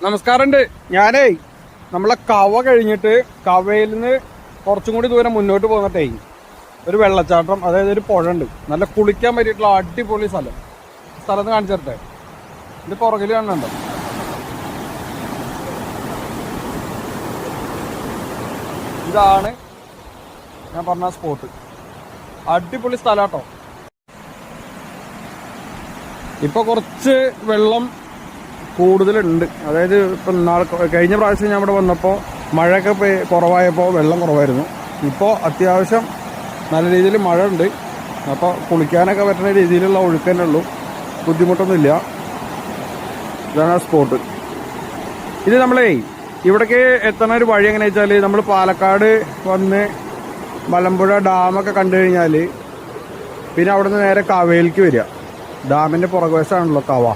നമസ്കാരമുണ്ട് ഞാനേ നമ്മളെ കവ കഴിഞ്ഞിട്ട് കവയിൽ നിന്ന് കുറച്ചും കൂടി ദൂരം മുന്നോട്ട് പോന്നിട്ടേ ഒരു വെള്ളച്ചാട്ടം അതായത് ഒരു പുഴ ഉണ്ട് നല്ല കുളിക്കാൻ പറ്റിയിട്ടുള്ള അടിപൊളി സ്ഥലം. സ്ഥലം ഒന്ന് കാണിച്ചു ഇത് പുറകിൽ കാണുന്നുണ്ടോ? ഇതാണ് ഞാൻ പറഞ്ഞ സ്പോട്ട് അടിപൊളി സ്ഥലാട്ടോ. ഇപ്പൊ കുറച്ച് വെള്ളം കൂടുതലുണ്ട്. അതായത് ഇപ്പം നാളെ കഴിഞ്ഞ പ്രാവശ്യം ഞാൻ ഇവിടെ വന്നപ്പോൾ മഴയൊക്കെ കുറവായപ്പോൾ വെള്ളം കുറവായിരുന്നു. ഇപ്പോൾ അത്യാവശ്യം നല്ല രീതിയിൽ മഴ ഉണ്ട് അപ്പോൾ കുളിക്കാനൊക്കെ പറ്റുന്ന രീതിയിലുള്ള ഒഴുക്ക് തന്നെ ഉള്ളൂ. ബുദ്ധിമുട്ടൊന്നുമില്ല. ഇതാണ് സ്പോട്ട്. ഇത് നമ്മളേ ഇവിടേക്ക് എത്തണ ഒരു വഴി എങ്ങനെ വെച്ചാൽ നമ്മൾ പാലക്കാട് വന്ന് മലമ്പുഴ ഡാമൊക്കെ കണ്ടു കഴിഞ്ഞാൽ പിന്നെ അവിടെ നിന്ന് നേരെ കവയിലേക്ക് വരിക. ഡാമിന്റെ പുറകുവശമാണല്ലോ കവ.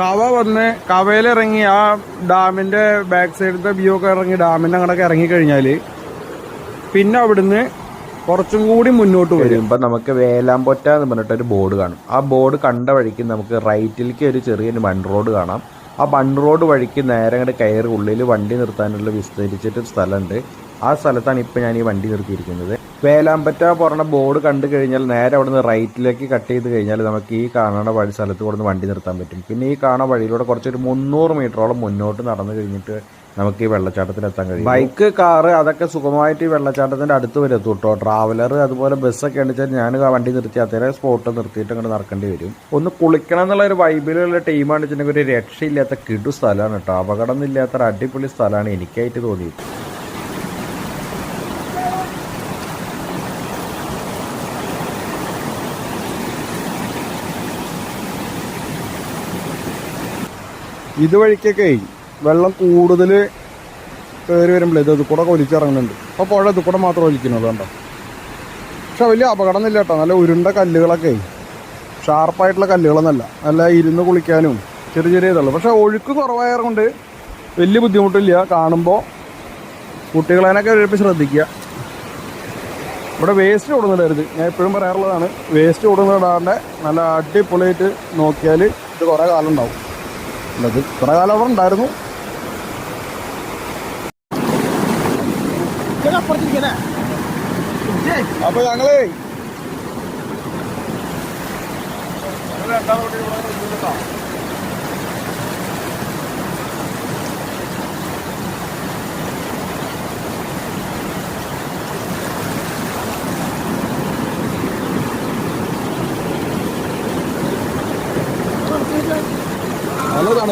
കവ വന്ന് കവയിലിറങ്ങി ആ ഡാമിന്റെ ബാക്ക് സൈഡിലത്തെ വ്യൂ ഒക്കെ ഇറങ്ങി ഡാമിന്റെ അങ്ങോട്ടൊക്കെ ഇറങ്ങി കഴിഞ്ഞാൽ പിന്നെ അവിടുന്ന് കുറച്ചും കൂടി മുന്നോട്ട് വരും. വരുമ്പോൾ നമുക്ക് വേലാമ്പൊറ്റ എന്ന് പറഞ്ഞിട്ട് ഒരു ബോർഡ് കാണും. ആ ബോർഡ് കണ്ട വഴിക്ക് നമുക്ക് റൈറ്റിലേക്ക് ഒരു ചെറിയൊരു മൺ റോഡ് കാണാം. ആ മൺ റോഡ് വഴിക്ക് നേരെ അങ്ങോട്ട് കയറി ഉള്ളിൽ വണ്ടി നിർത്താനുള്ള വിസ്തരിച്ചിട്ടൊരു സ്ഥലമുണ്ട്. ആ സ്ഥലത്താണ് ഇപ്പം ഞാൻ ഈ വണ്ടി നിർത്തിയിരിക്കുന്നത്. വേലാമ്പറ്റ പറഞ്ഞ ബോർഡ് കണ്ടു കഴിഞ്ഞാൽ നേരെ അവിടെ നിന്ന് റൈറ്റിലേക്ക് കട്ട് ചെയ്ത് കഴിഞ്ഞാൽ നമുക്ക് ഈ കാണുന്ന വഴി സ്ഥലത്ത് കൊടുന്ന് വണ്ടി നിർത്താൻ പറ്റും. പിന്നെ ഈ കാണുന്ന വഴിയിലൂടെ കുറച്ചൊരു മുന്നൂറ് മീറ്ററോളം മുന്നോട്ട് നടന്നു കഴിഞ്ഞിട്ട് നമുക്ക് ഈ വെള്ളച്ചാട്ടത്തിൽ എത്താൻ കഴിയും. ബൈക്ക് കാറ് അതൊക്കെ സുഖമായിട്ട് ഈ വെള്ളച്ചാട്ടത്തിന്റെ അടുത്ത് വരെ എത്തും കേട്ടോ ട്രാവലർ അതുപോലെ ബസ്സൊക്കെ ഉണ്ടെച്ചാൽ ഞാൻ ആ വണ്ടി നിർത്തി അത്രേ സ്പോട്ട് നിർത്തിയിട്ട് അങ്ങോട്ട് നടക്കേണ്ടി വരും. ഒന്ന് കുളിക്കണം എന്നുള്ള ഒരു വൈബിലുള്ള ടീമാണ് വെച്ചിട്ടുണ്ടെങ്കിൽ ഒരു രക്ഷയില്ലാത്ത കിടു സ്ഥലമാണ് കേട്ടോ. അപകടം ഇല്ലാത്ത ഒരു അടിപൊളി സ്ഥലമാണ് എനിക്കായിട്ട് തോന്നിയത്. ഇതുവഴിക്കൊക്കെ വെള്ളം കൂടുതൽ കയറി വരുമ്പോഴേ ഇത് കൂടെ ഒലിച്ചിറങ്ങുന്നുണ്ട്. അപ്പോൾ പുഴ ഇത് കൂടെ മാത്രം ഒലിക്കുന്നത് കണ്ടോ പക്ഷെ വലിയ അപകടമൊന്നുമില്ല കേട്ടോ. നല്ല ഉരുണ്ട കല്ലുകളൊക്കെ. ഷാർപ്പായിട്ടുള്ള കല്ലുകളൊന്നല്ല. നല്ല ഇരുന്ന് കുളിക്കാനും ചെറിയ ചെറിയ ഇതുള്ളൂ. പക്ഷെ ഒഴുക്ക് കുറവായതുകൊണ്ട് വലിയ ബുദ്ധിമുട്ടില്ല. കാണുമ്പോൾ കുട്ടികളതിനൊക്കെ എഴുപ്പി ശ്രദ്ധിക്കുക. ഇവിടെ വേസ്റ്റ് കൊടുന്നിടരുത് ഞാൻ എപ്പോഴും പറയാറുള്ളതാണ് വേസ്റ്റ് കൊടുന്നിടാണ്ട് നല്ല അടിപൊളിയായിട്ട് നോക്കിയാൽ ഇത് കുറേ കാലം ഉണ്ടാവും. ഇത് കുറേ കാലം അവിടെ ഉണ്ടായിരുന്നു. അപ്പൊ ഞങ്ങളേ ഞങ്ങൾ രണ്ടാമത് ഇവിടെ നിന്നിട്ടാ നല്ലതാണ്